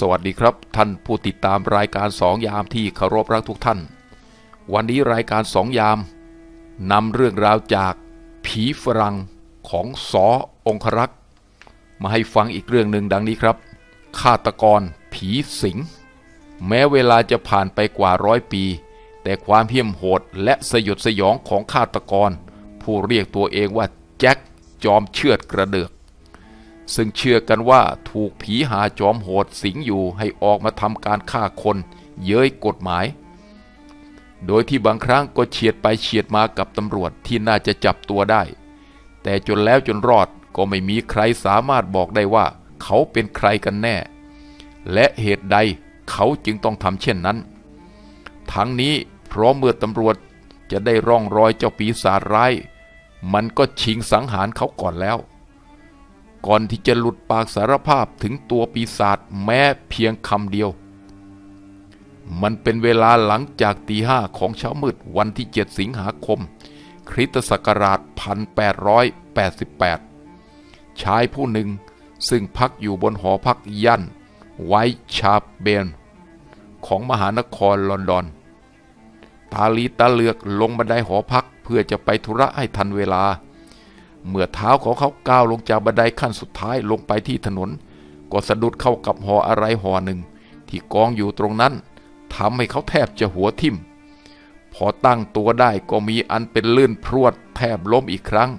สวัสดีครับ ท่านผู้ติดตามรายการสองยามที่เคารพรักทุกท่าน วันนี้รายการสองยามนำเรื่องราวจากผีฝรั่งของสอองครักษ์มาให้ฟังอีกเรื่องหนึ่งดังนี้ครับฆาตกรผีสิง แม้เวลาจะผ่านไปกว่าร้อยปี แต่ความเหี้ยมโหดและสยดสยองของฆาตกร ผู้เรียกตัวเองว่าแจ็คจอมเชือดกระเดือก ซึ่งเชื่อกันว่าถูกผีหาจอมโหดสิงอยู่ให้ออกมาทำการฆ่าคนเย้ยกฎหมาย โดยที่บางครั้งก็เฉียดไปเฉียดมากับตำรวจที่น่าจะจับตัวได้ แต่จนแล้วจนรอดก็ไม่มีใครสามารถบอกได้ว่า เขาเป็นใครกันแน่ และเหตุใดเขาจึงต้องทำเช่นนั้น ทั้งนี้เพราะเมื่อตำรวจจะได้ร่องรอยเจ้าปีศาจร้าย มันก็ชิงสังหารเขาก่อนแล้ว ก่อนที่จะหลุดปากสารภาพถึงตัวปีศาจแม้เพียงคำเดียว มันเป็นเวลาหลังจากตีห้าของเช้ามืดวันที่ 7 สิงหาคม คริสตศักราช 1888 ชายผู้หนึ่งซึ่งพักอยู่บนหอพักย่านไวชาเบน ของมหานครลอนดอน ตาลีตาเลือกลงบันไดหอพักเพื่อจะไปธุระให้ทันเวลา เมื่อเท้าของเขาก้าวลงจากบันไดขั้นสุดท้ายลงไปที่ถนน ก็สะดุดเข้ากับห่ออะไรห่อหนึ่ง ที่กองอยู่ตรงนั้นทำให้เขาแทบจะหัวทิ่ม พอตั้งตัวได้ก็มีอันเป็นลื่นพรวดแทบล้มอีกครั้ง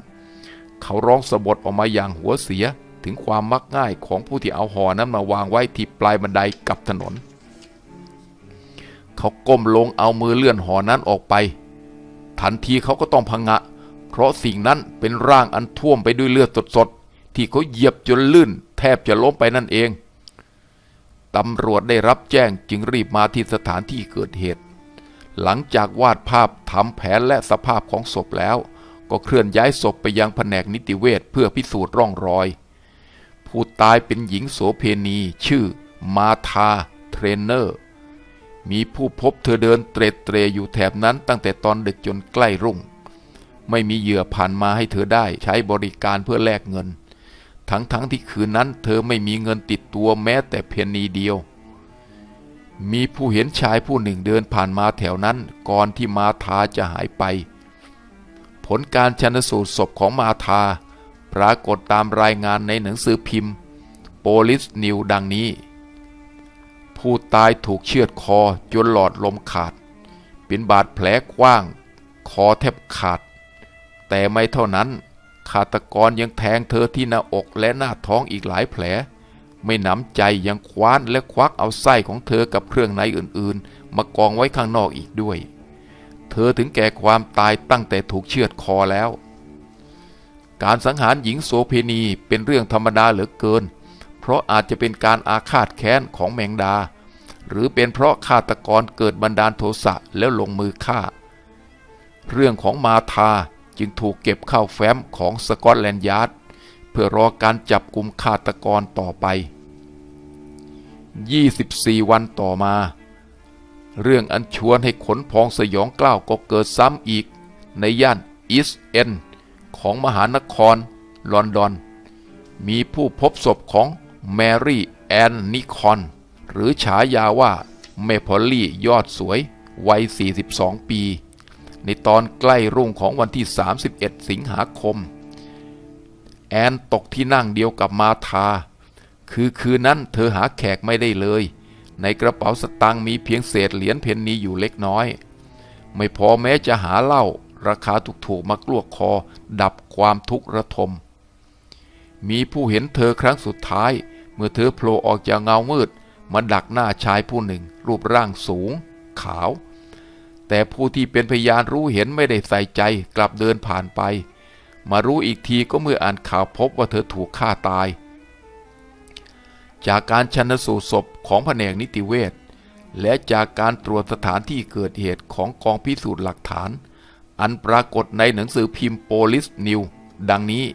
เขาร้องสะบดออกมาอย่างหัวเสียถึงความมักง่ายของผู้ที่เอาห่อนั้นมาวางไว้ที่ปลายบันไดกับถนน เขาก้มลงเอามือเลื่อนห่อนั้นออกไป ทันทีเขาก็ต้องพังะ เพราะสิ่งนั้นเป็นร่างอันท่วมไปด้วยเลือดสดๆ ที่เขาเหยียบจนลื่น แทบจะล้มไปนั่นเอง ตำรวจได้รับแจ้งจึงรีบมาที่สถานที่เกิดเหตุ หลังจากวาดภาพทำแผนและสภาพของศพแล้ว ก็เคลื่อนย้ายศพไปยังแผนกนิติเวชเพื่อพิสูจน์ร่องรอย ผู้ตายเป็นหญิงโสเพณีชื่อ มาธาเทรนเนอร์ มีผู้พบเธอเดินเตรเตรอยู่แถบนั้นตั้งแต่ตอนดึกจนใกล้รุ่ง ไม่มีเหยื่อผ่านมาให้เธอได้ใช้บริการเพื่อแลกเงิน ทั้งๆทที่คืนนั้นเธอไม่มีเงินติดตัวแม้แต่เพนนีเดียว มีผู้เห็นชายผู้หนึ่งเดินผ่านมาแถวนั้นก่อนที่มาธาจะหายไป ผลการชันสูตรศพของมาธาปรากฏตามรายงานในหนังสือพิมพ์โปลิสนิวดังนี้ ผู้ตายถูกเชือดคอจนหลอดลมขาด เป็นบาดแผลกว้าง คอแทบขาด แต่ไม่เท่านั้นฆาตกรยังแทงเธอที่หน้าอกและหน้าท้องอีกหลายแผล ไม่หนำใจยังคว้านและควักเอาไส้ของเธอกับเครื่องในอื่นๆ มากองไว้ข้างนอกอีกด้วย เธอถึงแก่ความตายตั้งแต่ถูกเชือดคอแล้ว การสังหารหญิงโสเพณีเป็นเรื่องธรรมดาเหลือเกิน เพราะอาจจะเป็นการอาฆาตแค้นของแมงดา หรือเป็นเพราะฆาตกรเกิดบันดาลโทสะแล้วลงมือฆ่า เรื่องของมาธา จึงถูกเก็บเข้าแฟ้มของสกอตแลนด์ยาร์ดเพื่อรอการจับกลุ่มฆาตกรต่อไป 24 วันต่อมา เรื่องอันชวนให้ขนพองสยองกล้าวก็เกิดซ้ำอีก ในย่านอีสเอนของมหานครลอนดอน มีผู้พบศพของแมรี่แอนนิคอน หรือฉายาว่าเมพอลลี่ยอดสวย วัย 42 ปี ในตอนใกล้รุ่งของวันที่ 31 สิงหาคม แอนตกที่นั่งเดียวกับมาธา คือคืนนั้นเธอหาแขกไม่ได้เลย ในกระเป๋าสตางค์มีเพียงเศษเหรียญเพนนีอยู่เล็กน้อย ไม่พอแม้จะหาเหล้าราคาถูกๆมากลวกคอ ดับความทุกข์ระทม มีผู้เห็นเธอครั้งสุดท้าย เมื่อเธอโผล่ออกจากเงามืด มาดักหน้าชายผู้หนึ่ง รูปร่างสูง ขาว แต่ผู้ที่เป็นพยานรู้เห็นไม่ได้ใส่ใจกลับเดินผ่านไป มารู้อีกทีก็เมื่ออ่านข่าวพบว่าเธอถูกฆ่าตาย จากการชันสูตรศพของแผนกนิติเวชและจากการตรวจสถานที่เกิดเหตุของกองพิสูจน์หลักฐาน อันปรากฏในหนังสือพิมพ์โปลิสนิวดังนี้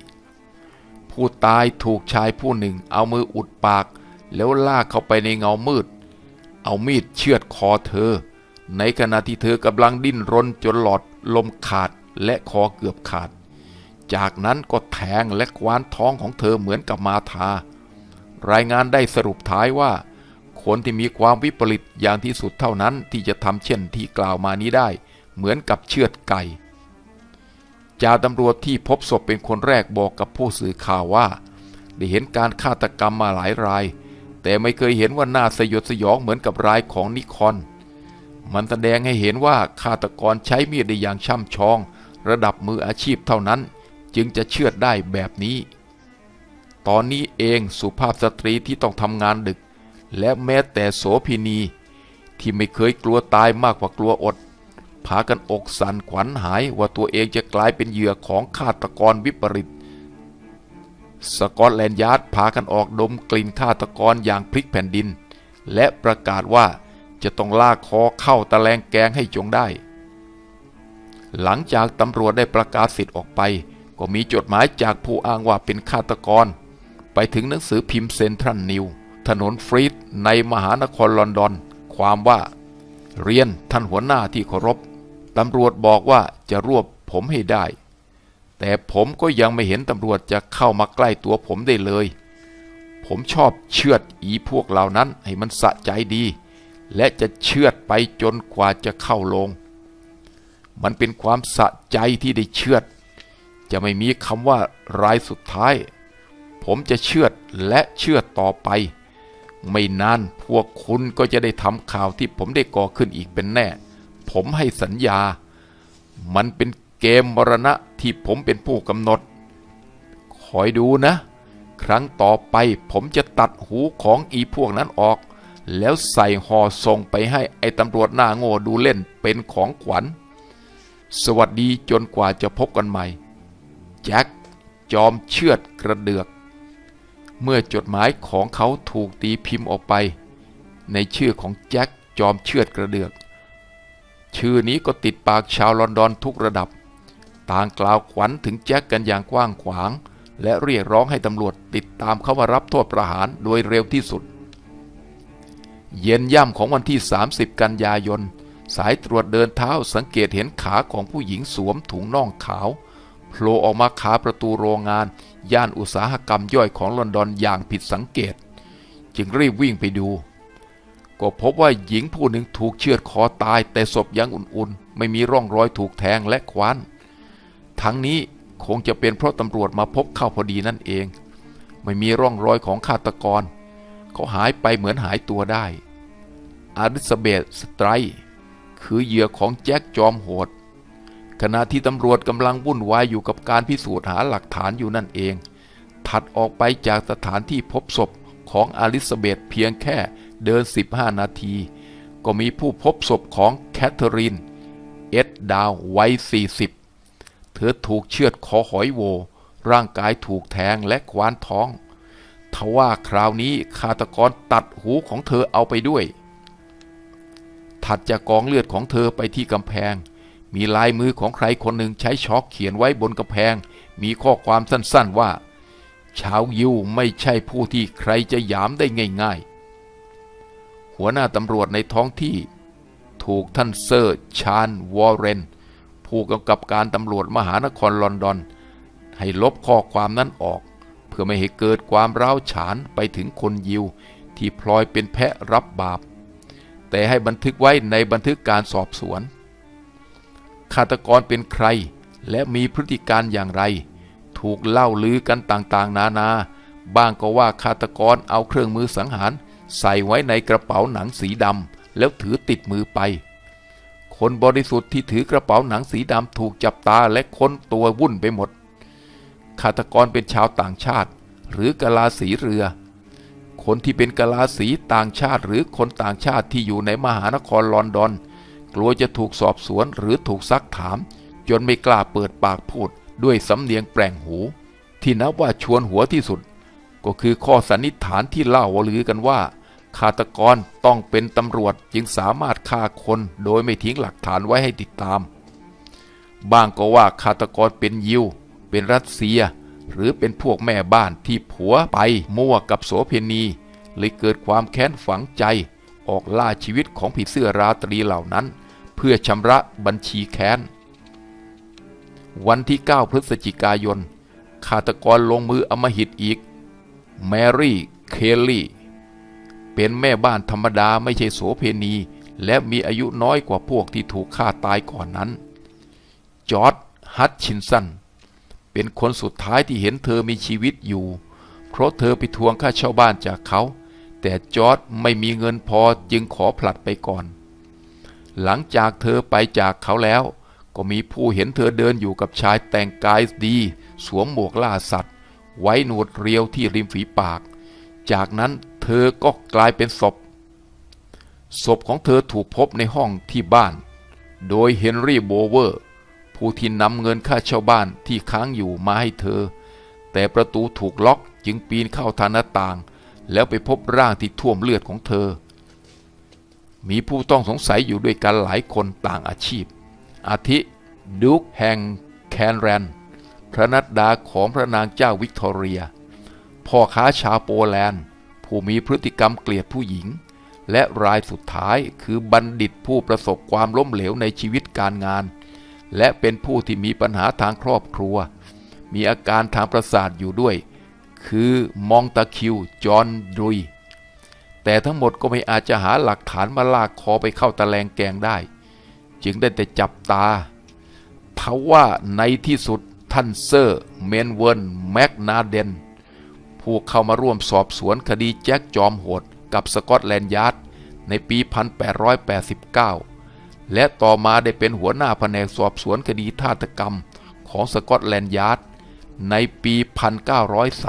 ผู้ตายถูกชายผู้หนึ่งเอามืออุดปาก แล้วลากเข้าไปในเงามืด เอามีดเชือดคอเธอ ในขณะที่เธอกำลังดิ้นรนจนหลอดลมขาดและคอเกือบขาด จากนั้นก็แทงและคว้านท้องของเธอเหมือนกับมาธารายงานได้สรุปท้ายว่าคคนที่มีความวิปริตอย่างที่สุดเท่านั้นที่จะทำเช่นที่กล่าวมานี้ได้ เหมือนกับเชือดไก่จ่าตำรวจที่พบศพเป็นคนแรกบอกกับผู้สื่อข่าวว่า ได้เห็นการฆาตกรรมมาหลายราย แต่ไม่เคยเห็นว่าน่าสยดสยองเหมือนกับรายของนิคอน มันแสดงให้เห็นว่าฆาตกรใช้มีดได้อย่างช่ำชอง ระดับมืออาชีพเท่านั้น จึงจะเชือดได้แบบนี้ ตอนนี้เองสุภาพสตรีที่ต้องทำงานดึก และแม้แต่โสพินี ที่ไม่เคยกลัวตายมากกว่ากลัวอดพากันอกสั่นขวัญหายว่าตัวเองจะกลายเป็นเหยื่อของฆาตกรวิปริต สกอตแลนด์ยาร์ดพากันออกดมกลิ่นฆาตกรอย่างพลิกแผ่นดิน และประกาศว่า จะต้องลากคอเข้าตะแลงแกงให้จงได้ หลังจากตำรวจได้ประกาศสิทธิ์ออกไป ก็มีจดหมายจากผู้อ้างว่าเป็นฆาตกร ไปถึงหนังสือพิมพ์เซนทรัลนิว ถนนฟรีดในมหานครลอนดอน ความว่า เรียนท่านหัวหน้าที่เคารพตำรวจบอกว่าจะรวบผมให้ได้ แต่ผมก็ยังไม่เห็นตำรวจจะเข้ามาใกล้ตัวผมได้เลย ผมชอบเชือดอีพวกเหล่านั้นให้มันสะใจดี และจะเชือดไปจนกว่าจะเข้าลง มันเป็นความสะใจที่ได้เชือด จะไม่มีคำว่ารายสุดท้าย ผมจะเชือดและเชือดต่อไป ไม่นานพวกคุณก็จะได้ทำข่าวที่ผมได้ก่อขึ้นอีกเป็นแน่ ผมให้สัญญา มันเป็นเกมมรณะที่ผมเป็นผู้กำหนด คอยดูนะ ครั้งต่อไปผมจะตัดหูของอีพวกนั้นออก แล้วใส่ห่อส่งไปให้ไอ้ตำรวจหน้าโง่ดูเล่นเป็นของขวัญ สวัสดีจนกว่าจะพบกันใหม่ แจ็คจอมเชือดกระเดือก เมื่อจดหมายของเขาถูกตีพิมพ์ออกไป ในชื่อของแจ็คจอมเชือดกระเดือก ชื่อนี้ก็ติดปากชาวลอนดอนทุกระดับ ต่างกล่าวขวัญถึงแจ็คกันอย่างกว้างขวาง และเรียกร้องให้ตำรวจติดตามเขามารับโทษประหารโดยเร็วที่สุด เย็นย่ำของวันที่ 30 กันยายน สายตรวจเดินเท้าสังเกตเห็นขาของผู้หญิงสวมถุงน่องขาวโผล่ออกมาขาประตูโรงงาน ย่านอุตสาหกรรมย่อยของลอนดอนอย่างผิดสังเกต จึงรีบวิ่งไปดู ก็พบว่าหญิงผู้หนึ่งถูกเชือดคอตายแต่ศพยังอุ่นๆ ไม่มีร่องรอยถูกแทงและคว้าน ทั้งนี้คงจะเป็นเพราะตำรวจมาพบเข้าพอดีนั่นเอง ไม่มีร่องรอยของฆาตกร เขาหายไปเหมือนหายตัวได้ อลิซาเบธสไตรคือเหยื่อของแจ็คจอมโหด ขณะที่ตำรวจกำลังวุ่นวายอยู่กับการพิสูจน์หาหลักฐานอยู่นั่นเอง ถัดออกไปจากสถานที่พบศพของอลิซาเบธเพียงแค่เดิน 15 นาที ก็มีผู้พบศพของแคทเธอรีน เอ็ดดาววัย 40 เธอถูกเชือดคอหอยโว ร่างกายถูกแทงและควานท้องทว่าคราวนี้ฆาตกรตัดหูของเธอเอาไปด้วย ถัดจากกองเลือดของเธอไปที่กำแพง มีลายมือของใครคนหนึ่งใช้ช็อกเขียนไว้บนกำแพง มีข้อความสั้นๆว่า ชาวยิวไม่ใช่ผู้ที่ใครจะยามได้ง่ายๆ หัวหน้าตำรวจในท้องที่ ถูกท่านเซอร์ชานวอร์เรน ผู้กำกับการตำรวจมหานครลอนดอน ให้ลบข้อความนั้นออก เพื่อไม่ให้เกิดความร้าวฉานไปถึงคนยิวที่พลอยเป็นแพะรับบาป แต่ให้บันทึกไว้ในบันทึกการสอบสวน ฆาตกรเป็นใคร และมีพฤติการอย่างไร ถูกเล่าลือกันต่างๆ นานา บ้างก็ว่าฆาตกรเอาเครื่องมือสังหาร ใส่ไว้ในกระเป๋าหนังสีดำแล้วถือติดมือไป คนบริสุทธิ์ที่ถือกระเป๋าหนังสีดำถูกจับตาและค้นตัววุ่นไปหมดฆาตกรเป็นชาวต่างชาติ หรือกะลาสีเรือ คนที่เป็นกะลาสีต่างชาติหรือคนต่างชาติที่อยู่ในมหานครลอนดอน กลัวจะถูกสอบสวนหรือถูกซักถาม จนไม่กล้าเปิดปากพูดด้วยสำเนียงแปลงหู ที่นับว่าชวนหัวที่สุด ก็คือข้อสันนิษฐานที่เล่าวลือกันว่าฆาตกรต้องเป็นตำรวจจึงสามารถฆ่าคนโดยไม่ทิ้งหลักฐานไว้ให้ติดตาม บางก็ว่าฆาตกรเป็นยิว เป็นรัสเซีย หรือเป็นพวกแม่บ้านที่ผัวไปมั่วกับโสเพณี เลยเกิดความแค้นฝังใจ ออกล่าชีวิตของผีเสื้อราตรีเหล่านั้น เพื่อชำระบัญชีแค้น วันที่ 9 พฤศจิกายนฆาตกรลงมืออมหิตอีก แมรี่เคลลี่ เป็นแม่บ้านธรรมดาไม่ใช่โสเพณี และมีอายุน้อยกว่าพวกที่ถูกฆ่าตายก่อนนั้น จอร์ดฮัตชินสัน เป็นคนสุดท้ายที่เห็นเธอมีชีวิตอยู่ เพราะเธอไปทวงค่าเช่าบ้านจากเขา แต่จอร์ดไม่มีเงินพอจึงขอผลัดไปก่อน หลังจากเธอไปจากเขาแล้ว ก็มีผู้เห็นเธอเดินอยู่กับชายแต่งกายดี สวมหมวกล่าสัตว์ ไว้หนวดเรียวที่ริมฝีปาก จากนั้นเธอก็กลายเป็นศพ ศพของเธอถูกพบในห้องที่บ้าน โดยเฮนรี่โบเวอร์ ผู้ที่นำเงินค่าเช่าบ้านที่ค้างอยู่มาให้เธอ แต่ประตูถูกล็อกจึงปีนเข้าทางหน้าต่าง แล้วไปพบร่างที่ท่วมเลือดของเธอ มีผู้ต้องสงสัยอยู่ด้วยกันหลายคนต่างอาชีพ อาทิดุกแห่งแคนแรน พระนัดดาของพระนางเจ้าวิกตอเรีย พ่อค้าชาวโปแลนด์ ผู้มีพฤติกรรมเกลียดผู้หญิง และรายสุดท้ายคือบัณฑิตผู้ประสบความล้มเหลวในชีวิตการงาน และเป็นผู้ที่มีปัญหาทางครอบครัว มีอาการทางประสาทอยู่ด้วย คือมองตาคิว จอห์นดุย แต่ทั้งหมดก็ไม่อาจจะหาหลักฐานมาลากคอไปเข้าตะแลงแกงได้ จึงได้แต่จับตาทว่าในที่สุดท่านเซอร์ เมนเวิร์นแมกนาเดนผู้เข้ามาร่วมสอบสวนคดีแจ็คจอมโหดกับสกอตแลนด์ยาร์ดในปี 1889 และต่อมาได้เป็นหัวหน้าแผนกสอบสวนคดีฆาตกรรมของสกอตแลนด์ยาร์ดในปี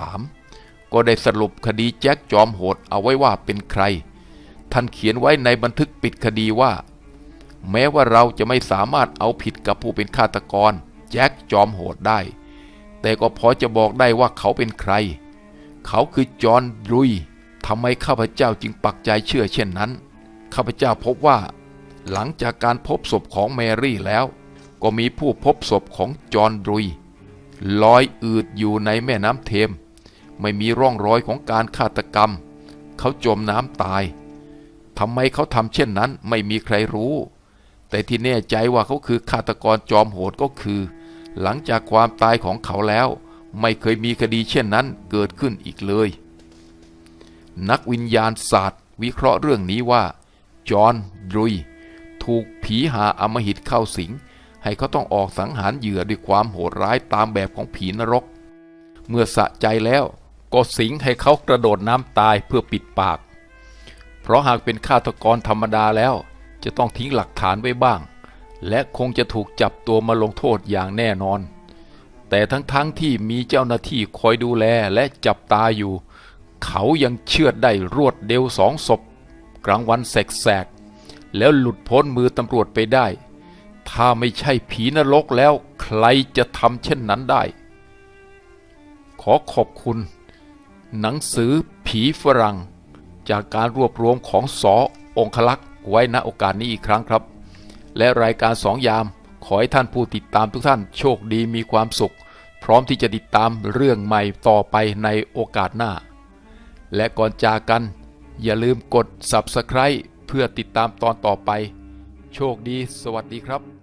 1903 ก็ได้สรุปคดีแจ็คจอมโหดเอาไว้ว่าเป็นใคร ท่านเขียนไว้ในบันทึกปิดคดีว่า แม้ว่าเราจะไม่สามารถเอาผิดกับผู้เป็นฆาตกร แจ็คจอมโหดได้ แต่ก็พอจะบอกได้ว่าเขาเป็นใคร เขาคือจอห์นดุยทำไมข้าพเจ้าจึงปักใจเชื่อเช่นนั้น ข้าพเจ้าพบว่า หลังจากการพบศพของแมรี่แล้ว ก็มีผู้พบศพของจอห์นดุย ลอยอืดอยู่ในแม่น้ำเทม ไม่มีร่องรอยของการฆาตกรรม เขาจมน้ำตายทำไมเขาทำเช่นนั้นไม่มีใครรู้ แต่ที่แน่ใจว่าเขาคือฆาตกรจอมโหดก็คือ หลังจากความตายของเขาแล้ว ไม่เคยมีคดีเช่นนั้นเกิดขึ้นอีกเลย นักวิญญาณศาสตร์ วิเคราะห์เรื่องนี้ว่าจอห์นดรุย ถูกผีหาอมหิตเข้าสิง ให้เขาต้องออกสังหารเหยื่อด้วยความโหดร้ายตามแบบของผีนรก เมื่อสะใจแล้วก็สิงให้เขากระโดดน้ำตายเพื่อปิดปาก เพราะหากเป็นฆาตกรธรรมดาแล้ว จะต้องทิ้งหลักฐานไว้บ้าง และคงจะถูกจับตัวมาลงโทษอย่างแน่นอน แต่ทั้งๆทที่มีเจ้าหน้าที่คอยดูแลและจับตาอยู่ เขายังเชื่อดได้รวดเร็วสองศพกลางวันแสก แล้วหลุดพ้นมือตำรวจไปได้ ถ้าไม่ใช่ผีนรกแล้วใครจะทำเช่นนั้นได้ ขอขอบคุณ หนังสือผีฝรั่ง จากการรวบรวมของสอองคลักษ์ไว้ณโอกาสนี้อีกครั้งครับ และรายการสองยามขอให้ท่านผู้ติดตามทุกท่านโชคดีมีความสุข พร้อมที่จะติดตามเรื่องใหม่ต่อไปในโอกาสหน้า และก่อนจากกัน อย่าลืมกด Subscribe เพื่อติดตามตอนต่อไป โชคดี สวัสดีครับ